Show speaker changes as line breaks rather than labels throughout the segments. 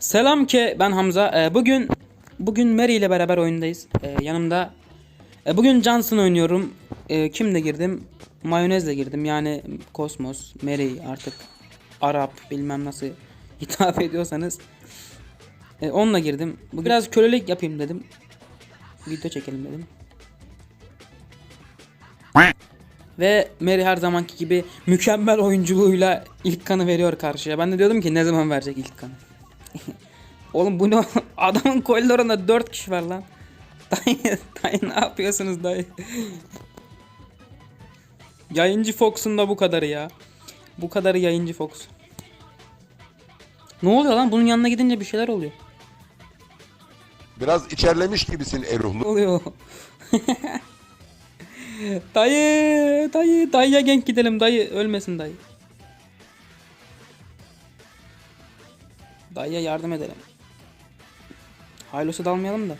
Selam ki ben Hamza. Ee, bugün bugün Mary ile beraber oyundayız. Ee, yanımda e, bugün Johnson oynuyorum. Ee, kimle girdim? Mayonezle girdim. Yani Kosmos, Mary artık Arap bilmem nasıl hitap ediyorsanız. Ee, onunla girdim. Bu biraz kölelik yapayım dedim. Video çekelim dedim. Ve Mary her zamanki gibi mükemmel oyunculuğuyla ilk kanı veriyor karşıya. Ben de diyordum ki ne zaman verecek ilk kanı. Oğlum bu ne? Adamın koridorunda 4 kişi var lan. Dayı, dayı ne yapıyorsunuz dayı? Yayıncı Fox'un da bu kadarı ya. Bu kadarı yayıncı Fox. Ne oluyor lan? Bunun yanına gidince bir şeyler oluyor.
Biraz içerlemiş gibisin
Ne
Eruhlu.
oluyor? dayı, dayı, dayıya genk gidelim dayı. Ölmesin dayı. Dayıya yardım edelim. Haylos'a dalmayalım da.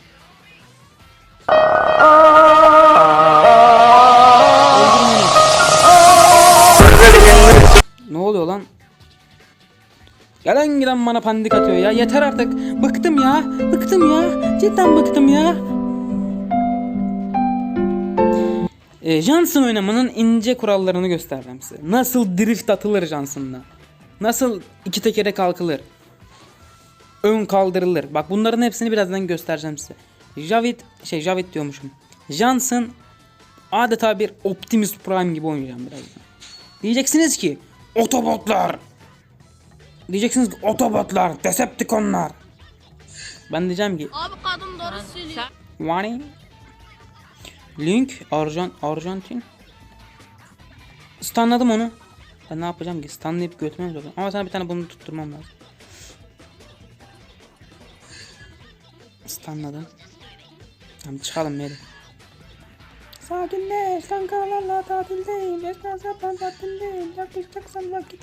ne oluyor lan? Gelen giden bana pandik atıyor ya. Yeter artık. Bıktım ya. Bıktım ya. Cidden bıktım ya. E, Johnson oynamanın ince kurallarını göstereceğim size. Nasıl drift atılır Johnson'la. Nasıl iki tekere kalkılır. Ön kaldırılır. Bak bunların hepsini birazdan göstereceğim size. Javit, şey Javit diyormuşum. Johnson adeta bir Optimus Prime gibi oynayacağım birazdan. Diyeceksiniz ki Otobotlar. Diyeceksiniz ki Otobotlar, Decepticonlar. Ben diyeceğim ki
Abi kadın doğru söylüyor.
Wani Link Arjan Arjantin Stunladım onu. Ben ne yapacağım ki? Stunlayıp götürmem lazım. Ama sana bir tane bunu tutturmam lazım. Stunladım. Tamam çıkalım Mary. Sakinleş kankalarla tatildeyim. Esna sapan tatildeyim. Yaklaşacaksan vakit.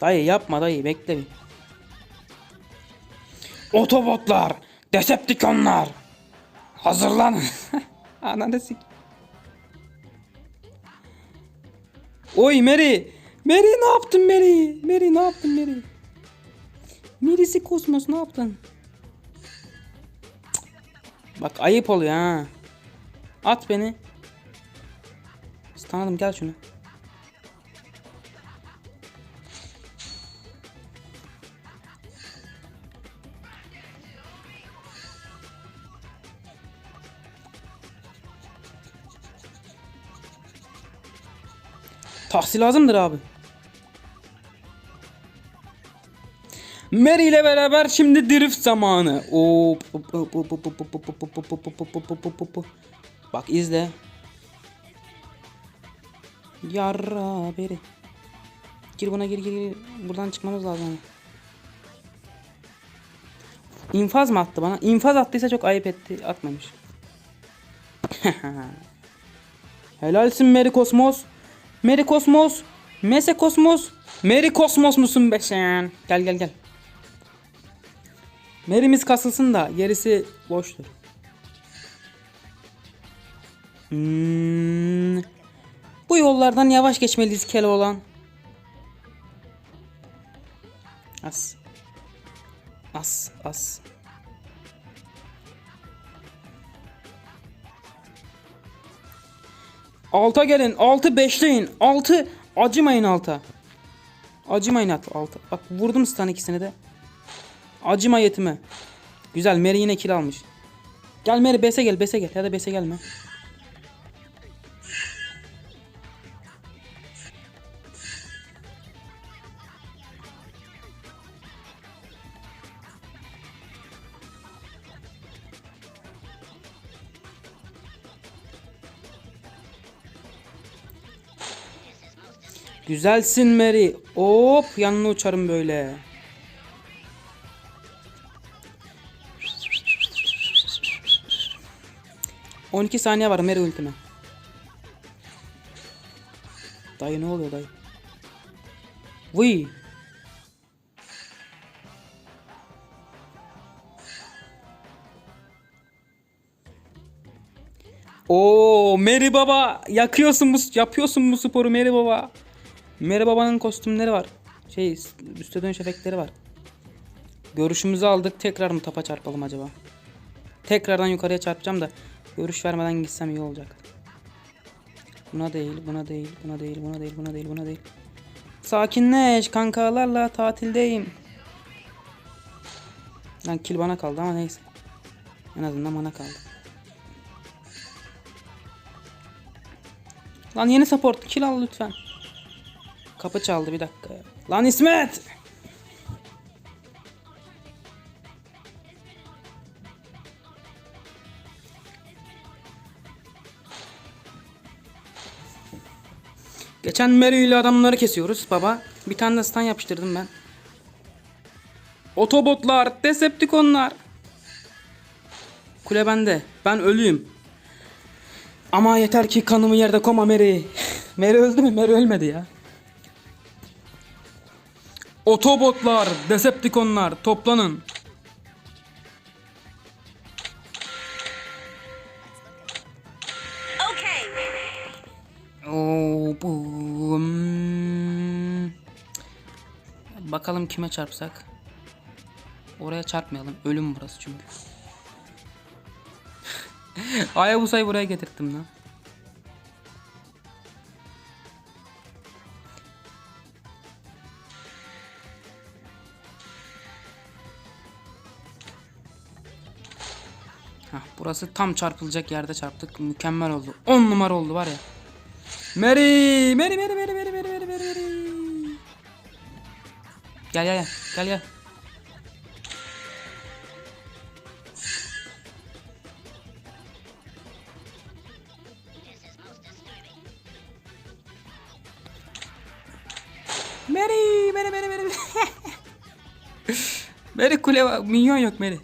Dayı yapma dayı bekle bir. Otobotlar, Decepticonlar. Hazırlanın. Ananı sik. Oy Mary. Mary ne yaptın Mary? Mary ne yaptın Mary? Mary'si Kosmos ne yaptın? Bak ayıp oluyor ha. At beni. Tanıdım gel şunu. Tahsil lazımdır abi. Mary ile beraber şimdi drift zamanı. Hop. Bak izle. Yarra beri. Gir buna gir gir. Buradan çıkmamız lazım. İnfaz mı attı bana? İnfaz attıysa çok ayıp etti. Atmamış. Helalsin Mary Kosmos. Mary Kosmos. Mese Kosmos. Mary Kosmos musun be sen? Gel gel gel. Mary'miz kasılsın da gerisi boştur. Hmm. Bu yollardan yavaş geçmeliyiz Keloğlan. As. As as. Alta gelin. Altı beşleyin. Altı. Acımayın alta. Acımayın at alta. Bak vurdum stun ikisini de. Acıma yetime. Güzel Mary yine kill almış. Gel Mary bese gel bese gel. Ya da bese gelme. Güzelsin Mary. Hop yanına uçarım böyle. On iki saniye var Mary ultime. Dayı ne oluyor dayı? Vıy. Oo Mary baba yakıyorsun bu yapıyorsun bu sporu Mary baba. Meri Baba'nın kostümleri var. Şey üstte dönüş efektleri var. Görüşümüzü aldık. Tekrar mı tapa çarpalım acaba? Tekrardan yukarıya çarpacağım da görüş vermeden gitsem iyi olacak. Buna değil, buna değil, buna değil, buna değil, buna değil, buna değil. Sakinleş kankalarla tatildeyim. Lan kill bana kaldı ama neyse. En azından bana kaldı. Lan yeni support kill al lütfen. Kapı çaldı bir dakika. Lan İsmet! Geçen Mary ile adamları kesiyoruz baba. Bir tane de stun yapıştırdım ben. Otobotlar, Decepticonlar. Kule bende. Ben ölüyüm. Ama yeter ki kanımı yerde koma Mary. Mary öldü mü? Mary ölmedi ya. Otobotlar, Decepticonlar toplanın. Bakalım kime çarpsak. Oraya çarpmayalım. Ölüm burası çünkü. Hayabusa'yı buraya getirttim lan. Hah, burası tam çarpılacak yerde çarptık. Mükemmel oldu. 10 numara oldu var ya. Mary, Mary, Mary, Mary, Gel gel gel. Gel gel. Mary, Mary, Mary, Mary. Mary kule var. Minyon yok Mary.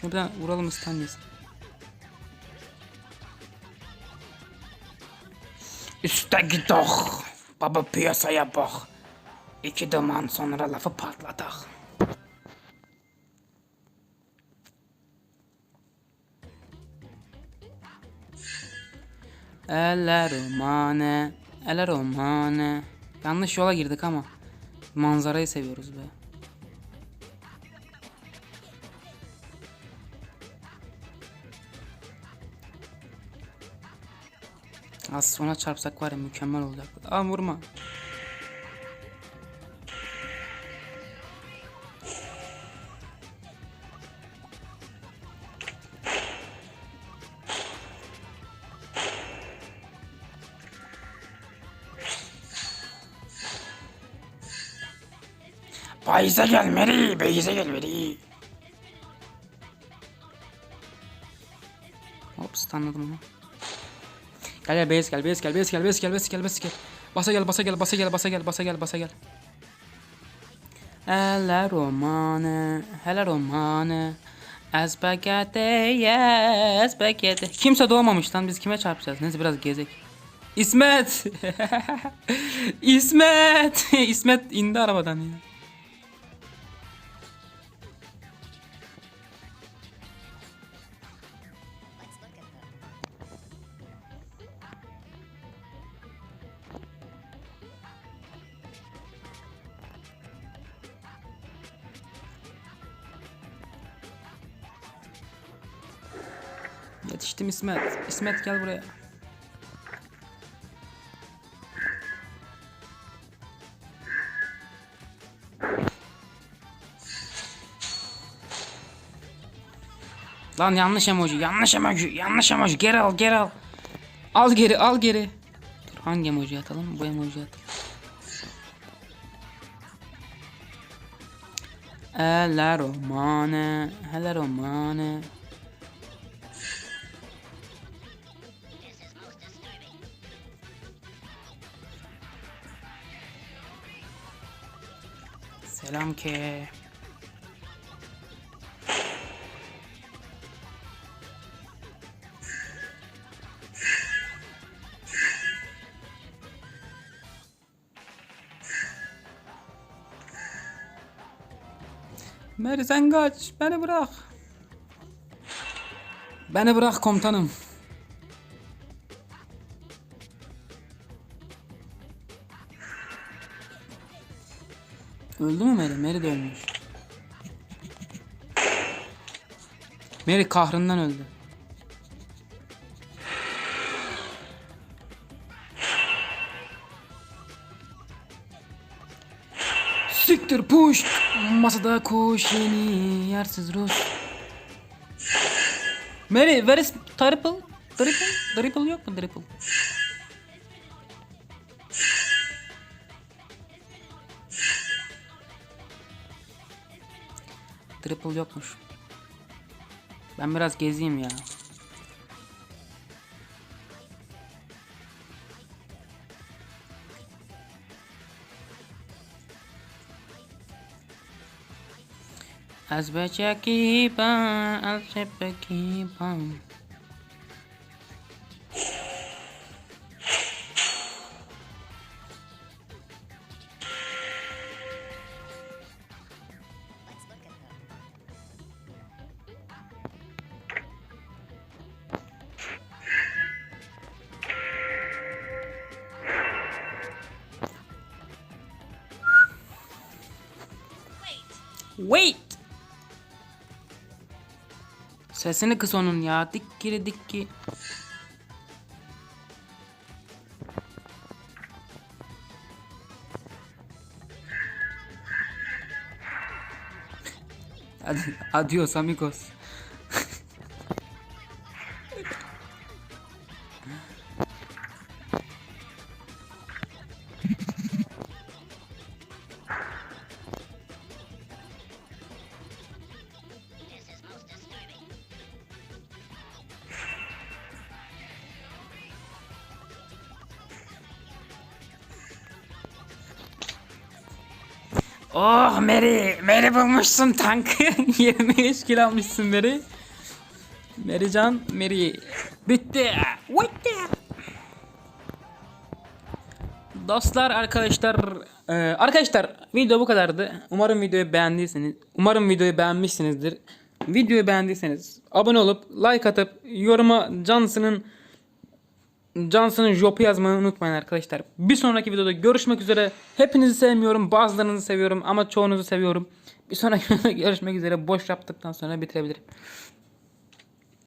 Şuradan vuralım ıstan yesin. Üste gidiyor. Baba piyasaya bak. İki duman sonra lafı patladık. Eller romane, eller romane. Yanlış yola girdik ama manzarayı seviyoruz be. Az sonra çarpsak var ya mükemmel olacak. Aa vurma. Bayze gel Meri, Beyze gel Meri. Hop stunladım onu. Gel gel base gel base gel base gel base gel base gel base gel. Basa gel basa gel basa gel basa gel basa gel basa gel. Eller romane, heller romane. Espagueti, yes, espagueti. Kimse doğmamış lan biz kime çarpacağız? Neyse biraz gezek. İsmet! İsmet! İsmet indi arabadan ya. Yetiştim İsmet. İsmet gel buraya. Lan yanlış emoji, yanlış emoji, yanlış emoji. Geri al, geri al. Al geri, al geri. Dur hangi emoji atalım? Bu emoji atalım. Eller romane, eller romane. Selam ke. Meri sen kaç. Beni bırak. Beni bırak komutanım. Öldü mü Mary? Mary de ölmüş. Mary kahrından öldü. Siktir push. Masada kuş yeni yersiz Rus. Mary, where is triple? Triple? Triple yok mu triple? Triple yokmuş. Ben biraz gezeyim ya. Azbecha kipa, azbecha kipa. Wait. Sesini kıs onun ya. Dikkiri dikki. Ad- Adios amigos. Oh Mary, Mary bulmuşsun tankı. 23 kilo almışsın Mary. Mary can, Mary. Bitti. Bitti. Dostlar, arkadaşlar, e, arkadaşlar video bu kadardı. Umarım videoyu beğendiyseniz, umarım videoyu beğenmişsinizdir. Videoyu beğendiyseniz abone olup like atıp yoruma Johnson'ın Johnson'ın Jop'u yazmayı unutmayın arkadaşlar. Bir sonraki videoda görüşmek üzere. Hepinizi sevmiyorum. Bazılarınızı seviyorum ama çoğunuzu seviyorum. Bir sonraki videoda görüşmek üzere. Boş yaptıktan sonra bitirebilirim.